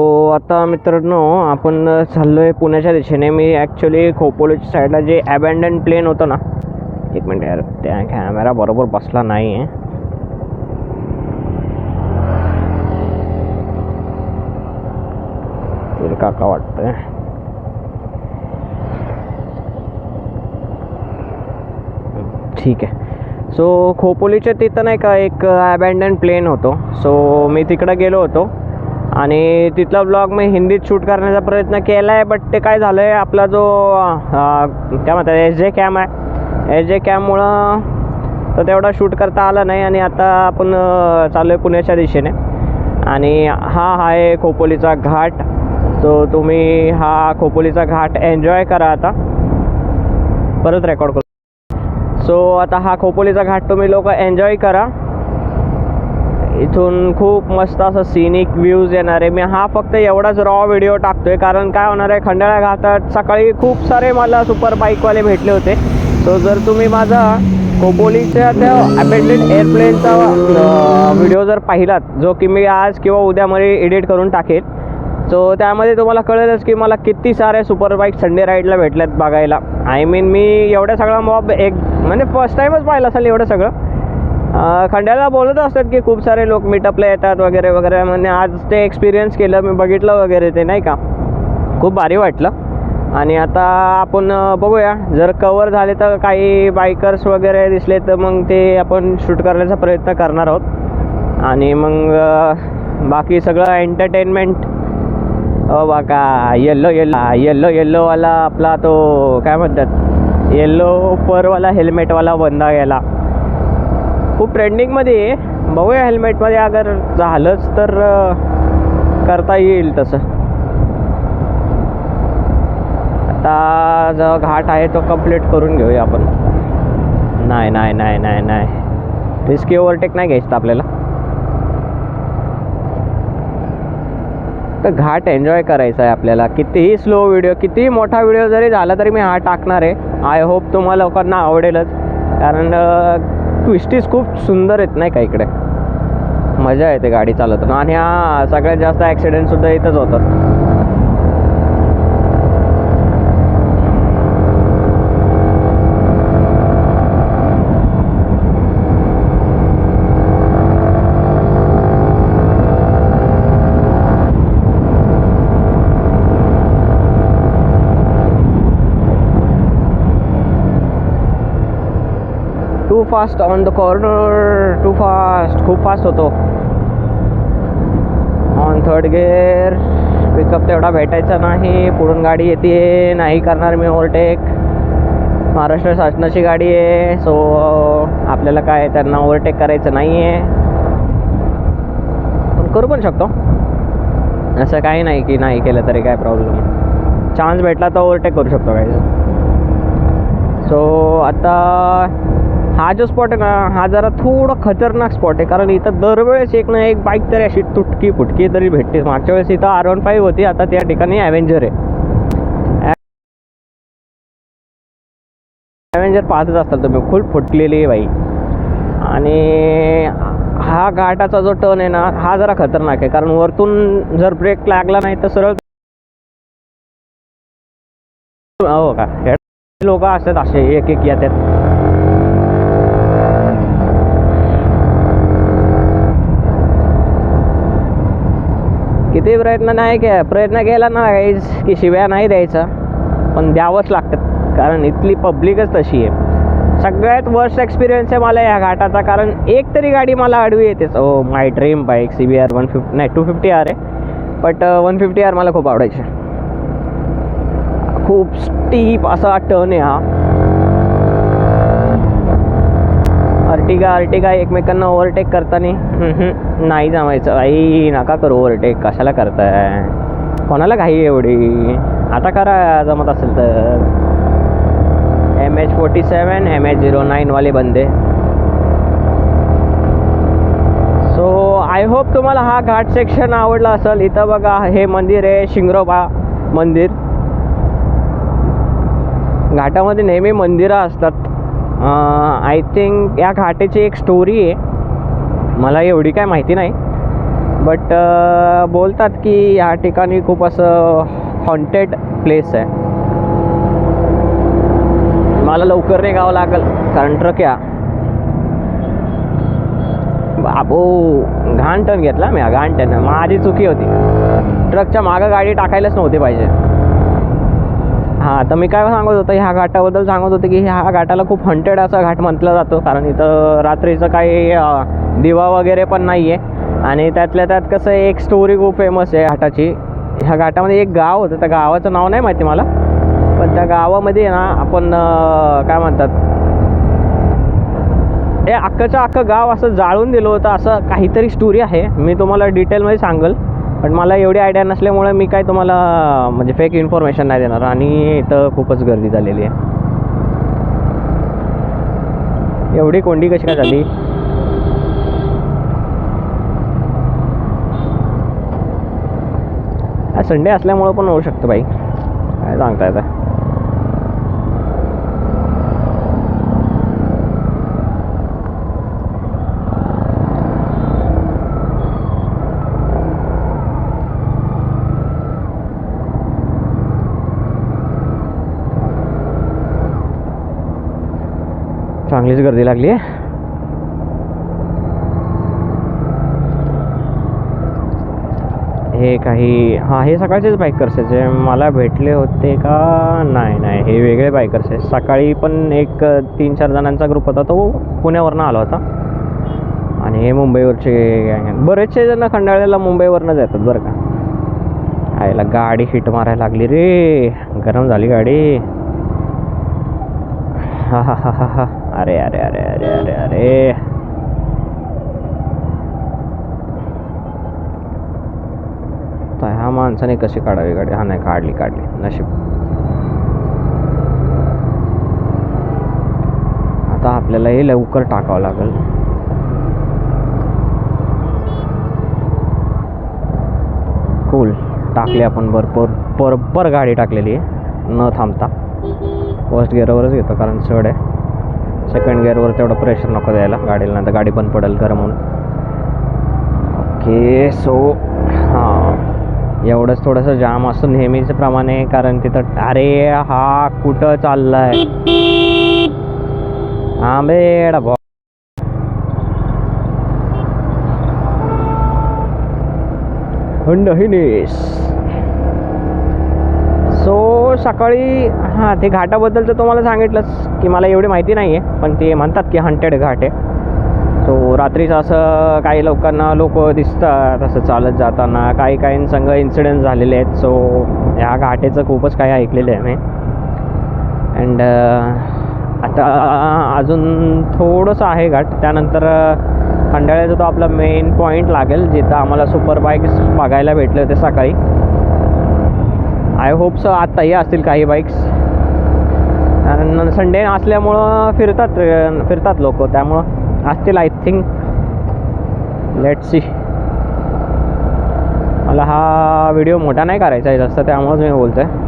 हो आता मित्रांनो आपण चाललो आहे पुण्याच्या दिशेने. मी ॲक्च्युली खोपोलीच्या साईडला जे ॲबँडन प्लेन होतं ना. एक मिनिट यार त्या कॅमेरा बरोबर बसला नाही आहे काका वाटतंय. ठीक आहे. सो खोपोलीच्या तिथं नाही का एक ॲबँडन प्लेन होतो. सो मी तिकडं गेलो होतो. आणि तिथला ब्लॉग मी हिंदीत शूट करण्याचा प्रयत्न केला आहे बट ते काय झालं आहे आपला जो काय म्हणतात एस जे कॅम आहे. एस जे कॅममुळं तर तेवढा शूट करता आला नाही आणि आता आपण चालू चाललो आहे पुण्याच्या दिशेने. आणि हा आहे खोपोलीचा घाट. तो तुम्ही हा खोपोलीचा घाट एन्जॉय करा आता. परत रेकॉर्ड करू. सो आता हा खोपोलीचा घाट तुम्ही लोक एन्जॉय करा. इथून खूप मस्त असं सिनिक व्ह्यूज येणार आहे. मी हा फक्त एवढाच रॉ व्हिडिओ टाकतो आहे कारण काय होणार आहे खंडाळा घाटात सकाळी खूप सारे मला सुपर बाईकवाले भेटले होते. सो जर तुम्ही माझा कोपोलीच्या त्या अपेंडेड एअरप्लेनचा व्हिडिओ जर पाहिलात जो की मी आज किंवा उद्यामध्ये एडिट करून टाकेल सो त्यामध्ये तुम्हाला कळेलच की मला किती सारे सुपर बाईक संडे राईडला भेटल्यात बघायला. आय मीन मी एवढ्या सगळा मॉब एक म्हणजे फर्स्ट टाईमच पाहिलं असेल एवढं सगळं. खंड्याला बोलत असतात की खूप सारे लोक मीटअपला येतात वगैरे वगैरे. म्हणजे आज ते एक्सपिरियन्स केलं मी बघितलं वगैरे ते नाही का? खूप भारी वाटलं. आणि आता आपण बघूया. जर कवर झाले तर काही बायकर्स वगैरे दिसले तर मग ते आपण शूट करण्याचा प्रयत्न करणार आहोत. आणि मग बाकी सगळं एंटरटेनमेंट अ बाका येल्लो येल्लो येल्लो येल्लोवाला आपला तो काय म्हणतात? येल्लो फरवाला हेल्मेटवाला बंदा गेला. खूप ट्रेंडिंगमध्ये आहे. बघूया हेल्मेटमध्ये अगर झालंच तर करता येईल तसं. आता जो घाट आहे तो कंप्लीट करून घेऊया आपण. नाही नाही नाही नाही नाही. रिस्की ओव्हरटेक नाही घ्यायचं आपल्याला. तर घाट एन्जॉय करायचा आहे आपल्याला. कितीही स्लो व्हिडिओ कितीही मोठा व्हिडिओ जरी झाला तरी मी हा टाकणार आहे. आय होप तुम्हाला लोकांना आवडेलच. कारण ट्विस्टीज खूप सुंदर आहेत नाही का इकडे? मजा येते गाडी चालवताना. आणि हा सगळ्यात जास्त ॲक्सिडेंटसुद्धा इथंच होतात. Too fast on the corner too fast खूप फास्ट होतो. ऑन थर्ड गेअर पिकअप तेवढा भेटायचा नाही पुढून गाडी येते नाही करणार मी ओव्हरटेक महाराष्ट्र शासनाची गाडी आहे सो आपल्याला काय त्यांना ओव्हरटेक करायचं नाही आहे पण करू पण शकतो. असं काही नाही की नाही केलं तरी काय प्रॉब्लेम चान्स भेटला तर ओव्हरटेक करू शकतो काही सो आता हा जो स्पॉट आहे ना हा जरा थोडा खतरनाक स्पॉट आहे. कारण इथं दरवेळेस एक ना एक बाईक तरी अशी तुटकी फुटकी तरी भेटते. मागच्या वेळेस इथं आर वन फाईव्ह होती आता त्या ठिकाणी ॲव्हेंजर आहे. ॲव्हेंजर पाहतच असताल तुम्ही खूप फुटलेली आहे बाई. आणि हा घाटाचा जो टर्न आहे ना हा जरा खतरनाक आहे. कारण वरतून जर ब्रेक लागला नाही तर सरळ हो का? लोक असतात असे एक एक येतात. किती प्रयत्न नाही के प्रयत्न केला ना काहीच की शिव्या नाही द्यायचा. पण द्यावंच लागतात. कारण इथली पब्लिकच तशी आहे. सगळ्यात वर्स्ट एक्सपिरियन्स आहे मला या घाटाचा. कारण एक तरी गाडी मला आडवी येतेच. ओ my dream bike C B R one fifty नाही टू फिफ्टी आर आहे. बट वन फिफ्टी आर मला खूप आवडायचे. खूप स्टीप असा टर्न आहे हा. अर्टिगा अर्टिगा एकमेकांना ओव्हरटेक करताना. नाही जमायचं. आई नका करू ओव्हरटेक कशाला करताय? कोणाला घाई एवढी? आता करा जमत असेल तर. M H forty seven M H zero नाईनवाले बंदे. सो आय होप तुम्हाला हा घाट सेक्शन आवडला असेल. इथं बघा हे मंदिर आहे शिंगरोबा मंदिर. घाटामध्ये नेहमी मंदिरं असतात. आय थिंक या घाटेची एक स्टोरी आहे. मला एवढी काय माहिती नाही. बट बोलतात की या ठिकाणी खूप असं हॉन्टेड प्लेस आहे. मला लवकर निघावं लागेल कारण ट्रक या. बाबो घाण टर्न घेतला मी घाण टर्न माझी चुकी होती. ट्रकच्या मागं गाडी टाकायलाच नव्हती पाहिजे. हां तर मी काय सांगत होतो ह्या घाटाबद्दल सांगत होते की ह्या घाटाला खूप हंटेड असा घाट म्हटला जातो. कारण इथं रात्रीचं काही दिवा वगैरे पण नाही आहे आणि त्यातल्या त्यात कसं आहे, एक स्टोरी खूप फेमस आहे घाटाची. ह्या घाटामध्ये एक गाव होतं. त्या गावाचं नाव नाही माहिती मला. पण त्या गावामध्ये ना आपण काय म्हणतात? हे अख्खंच्या अख्खं गाव असं जाळून दिलं होतं. असं काहीतरी स्टोरी आहे. मी तुम्हाला डिटेलमध्ये सांगेल. पण मला एवढी आयडिया नसल्यामुळे मी काय तुम्हाला म्हणजे फेक इन्फॉर्मेशन नाही देणार. आणि इथं खूपच गर्दी झालेली आहे. एवढी कोंडी कशी काय झाली? संडे असल्यामुळं पण होऊ शकतं बाई. काय सांगता येतं चांगलीच गर्दी लागली आहे. हे काही हां हे सकाळचेच बाईकर्स आहेत. जे मला भेटले होते का? नाही नाही. हे वेगळे बायकर्स आहेत. सकाळी पण एक तीन चार जणांचा ग्रुप होता. तो पुण्यावरनं आला होता. आणि हे मुंबईवरचे बरेचसे जण खंडाळ्याला मुंबईवरनंच येतात बरं का. आईला गाडी हिट मारायला लागली रे. गरम झाली गाडी. हा हा हा हा हा. अरे अरे अरे अरे अरे अरे. तर ह्या माणसाने कशी काढावी गाडी? हा नाही काढली काढली. नशीब. आता आपल्याला हे लवकर टाकावं लागेल. कूल टाकली आपण भरपूर. बरोबर गाडी टाकलेली आहे. न थांबता. फर्स्ट गिअरवरच घेतो कारण चढ आहे. सेकंड गिअरवर तेवढं प्रेशर नको द्यायला. गाडीला नाही तर गाडी बंद पडेल गरम म्हणून ओके सो हां. एवढंच थोडंसं जाम असतो नेहमीच प्रमाणे कारण तिथं अरे हा कुठं चाललाय? आंबेड बेडा भो हुंड सो सकाळी हां ते घाटाबद्दल तर तुम्हाला सांगितलंच. की मला एवढी माहिती नाही आहे पण ते म्हणतात की हंटेड घाट आहे. सो रात्रीचं असं काही लोकांना लोक दिसतात असं चालत जाताना. काही काही संघ इन्सिडेंट झालेले आहेत. सो ह्या घाटेचं खूपच काही ऐकलेलं आहे मी. अँड आता अजून थोडंसं आहे घाट. त्यानंतर खंडाळ्याचा तो आपला मेन पॉईंट लागेल. जिथं आम्हाला सुपर बाईक्स बघायला भेटले होते सकाळी. आय होप सो आत्ताही असतील काही बाईक्स आणि संडे असल्यामुळं फिरतात फिरतात लोक. त्यामुळं असतील आय थिंक लेट सी मला हा व्हिडिओ मोठा नाही करायचा आहे जास्त त्यामुळंच मी बोलतो आहे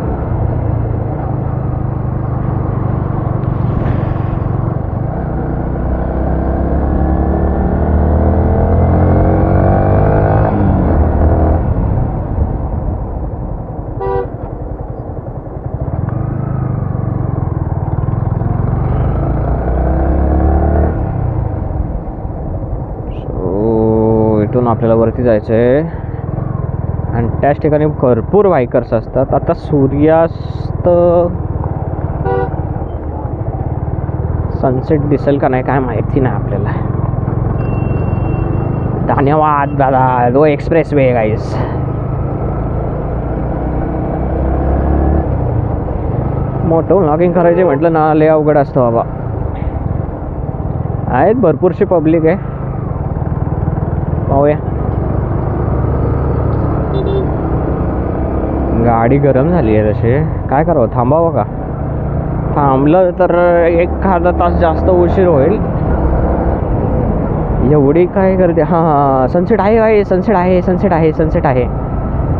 इथून आपल्याला वरती जायचं आहे. आणि त्याच ठिकाणी भरपूर बायकर्स असतात. आता सूर्यास्त सनसेट दिसेल का नाही काय माहिती नाही आपल्याला. धन्यवाद दादा दो एक्सप्रेस वे गाईस मोठं लॉगिंग करायचे म्हटलं ना लय अवघड असतं बाबा. आहेत भरपूरशी पब्लिक आहे. पाहूया. गाडी गरम झाली आहे तशी. काय करावं थांबावं का? थांबलं तर एखादा तास जास्त उशीर होईल. एवढी काय करते हां हां सनसेट आहे आहे सनसेट आहे सनसेट आहे सनसेट आहे.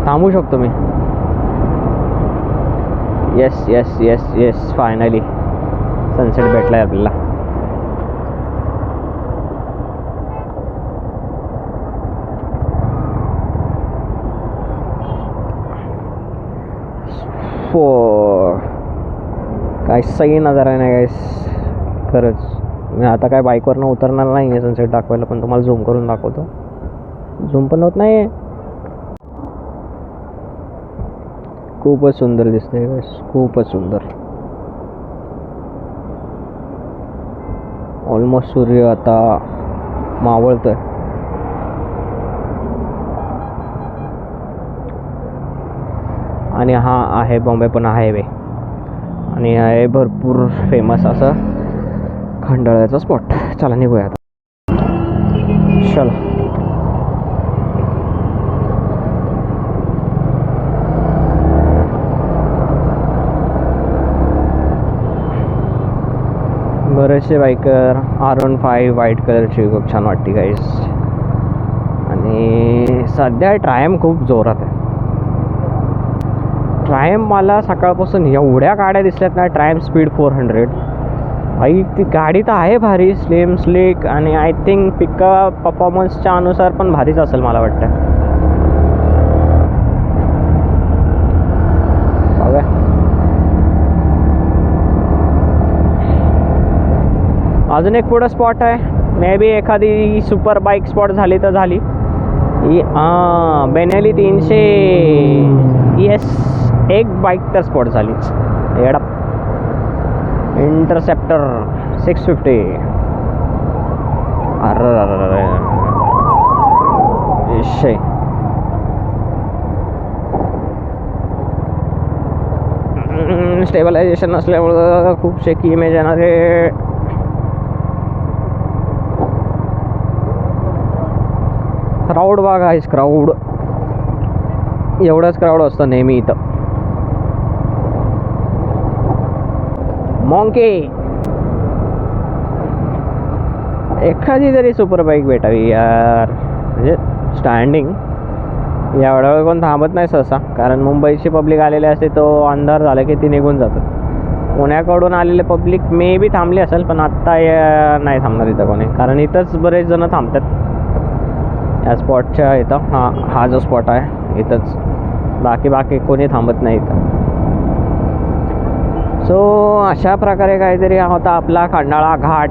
थांबू शकतो मी. Yes yes yes yes finally sunset भेटला आहे आपल्याला. फो काय सही नजारा नाही काय खरंच. मी आता काय बाईकवरनं उतरणार नाही आहे सनसेट दाखवायला पण तुम्हाला झूम करून दाखवतो. झूम पण होत नाही खूपच सुंदर दिसते guys. खूपच सुंदर. ऑलमोस्ट सूर्य आता मावळतोय. आणि हा आहे बॉम्बे पुणा हायवे आणि आहे भरपूर फेमस असं खंडाळ्याचा स्पॉट चला निघूया आता. चला. बरेचसे biker R one five white कलरची खूप छान वाटते गाईस आणि सध्या ट्रायम खूप जोरात आहे. ट्रायम मला सकाळपासून एवढ्या गाड्या दिसल्यात ना ट्रायम स्पीड फोर हंड्रेड आई ती गाडी तर आहे भारी स्लिम स्लिक आणि आय थिंक पिकअप परफॉर्मन्सच्या अनुसार पण भारीच असेल मला वाटतं. अजून एक पुढं स्पॉट आहे. मे बी एखादी सुपर बाईक स्पॉट झाली तर झाली. बेनेली तीनशे. येस एक बाईक तर स्पॉट झालीच. एडप इंटरसेप्टर सिक्स फिफ्टी अरे विषय स्टेबलायझेशन नसल्यामुळं खूप शेकी इमेज येणार आहे क्राऊड बघा आहेस क्राऊड एवढंच क्राऊड असतं नेहमी इथं मॉन्के एखादी तरी सुपर बाईक भेटावी यार. म्हणजे स्टँडिंग एवढा वेळ कोण थांबत नाही सहसा. कारण मुंबईची पब्लिक आलेली असते तो अंधार झाला की ती निघून जातात. पुण्याकडून आलेले पब्लिक मे बी थांबली असेल पण आत्ता या- नाही थांबणार इथं कोणी. कारण इथंच बरेच जण थांबतात. या स्पॉटच्या इथं. हा हा जो स्पॉट आहे इथंच. बाकी बाकी कोणी थांबत नाही इथं. अशा प्रकारे काहीतरी होता आपला खंडाळा घाट.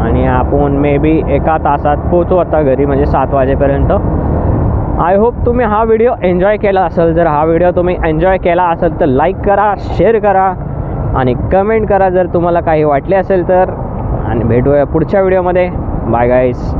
आणि आपण मे बी एका तासात पोचू आता घरी म्हणजे सात वाजेपर्यंत. आय होप तुम्ही हा व्हिडिओ एन्जॉय केला असेल. जर हा व्हिडिओ तुम्ही एन्जॉय केला असेल तर लाईक करा शेअर करा. आणि कमेंट करा जर तुम्हाला काही वाटले असेल तर. आणि भेटूया पुढच्या व्हिडिओमध्ये बाय गाईस